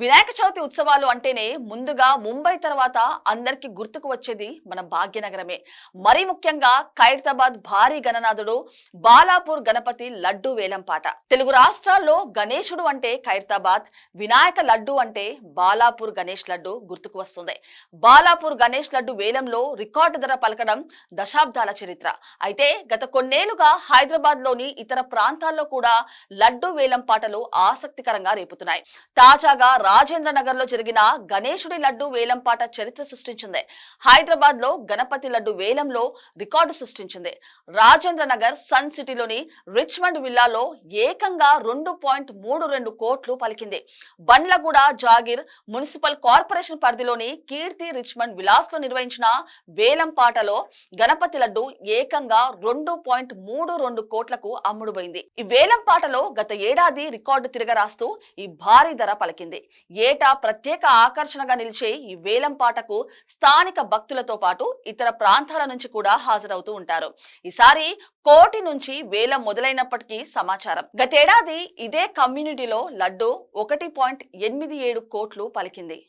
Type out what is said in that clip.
వినాయక చవితి ఉత్సవాలు అంటేనే ముందుగా ముంబై తర్వాత అందరికి గుర్తుకు వచ్చేది మన భాగ్యనగరమే. మరీ ముఖ్యంగా ఖైరతాబాద్ భారీ గణనాథుడు బాలాపూర్ గణపతి లడ్డు వేలంపాట తెలుగు రాష్ట్రాల్లో గణేశుడు అంటే ఖైరతాబాద్ వినాయక లడ్డు అంటే బాలాపూర్ గణేష్ లడ్డు గుర్తుకు వస్తుంది. బాలాపూర్ గణేష్ లడ్డు వేలంలో రికార్డు ధర పలకడం దశాబ్దాల చరిత్ర. అయితే గత కొన్నేళ్ళుగా హైదరాబాద్లోని ఇతర ప్రాంతాల్లో కూడా లడ్డు వేలం పాటలు ఆసక్తికరంగా రేపుతున్నాయి. తాజాగా రాజేంద్ర నగర్లో జరిగిన గణేశుడి లడ్డు వేలంపాట చరిత్ర సృష్టించింది. హైదరాబాద్లో గణపతి లడ్డు వేలంలో రికార్డు సృష్టించింది. రాజేంద్ర నగర్ సన్ సిటీలోని రిచ్మండ్ విల్లాలో ఏకంగా రెండు పాయింట్ మూడు రెండు కోట్లు పలికింది. బండ్లగూడ జాగిర్ మున్సిపల్ కార్పొరేషన్ పరిధిలోని కీర్తి రిచ్మండ్ విలాస్లో నిర్వహించిన వేలం పాటలో గణపతి లడ్డు ఏకంగా రెండు పాయింట్ మూడు రెండు కోట్లకు అమ్ముడుపోయింది. ఈ వేలం పాటలో గత ఏడాది రికార్డు తిరగరాస్తూ ఈ భారీ ధర పలికింది. ఏటా ప్రత్యేక ఆకర్షణగా నిలిచే ఈ వేలం పాటకు స్థానిక భక్తులతో పాటు ఇతర ప్రాంతాల నుంచి కూడా హాజరవుతూ ఉంటారు. ఈసారి కోటి నుంచి వేలం మొదలైనప్పటికీ సమాచారం. గతేడాది ఇదే కమ్యూనిటీలో లడ్డు ఒకటి పాయింట్ ఎనిమిది ఏడు కోట్లు పలికింది.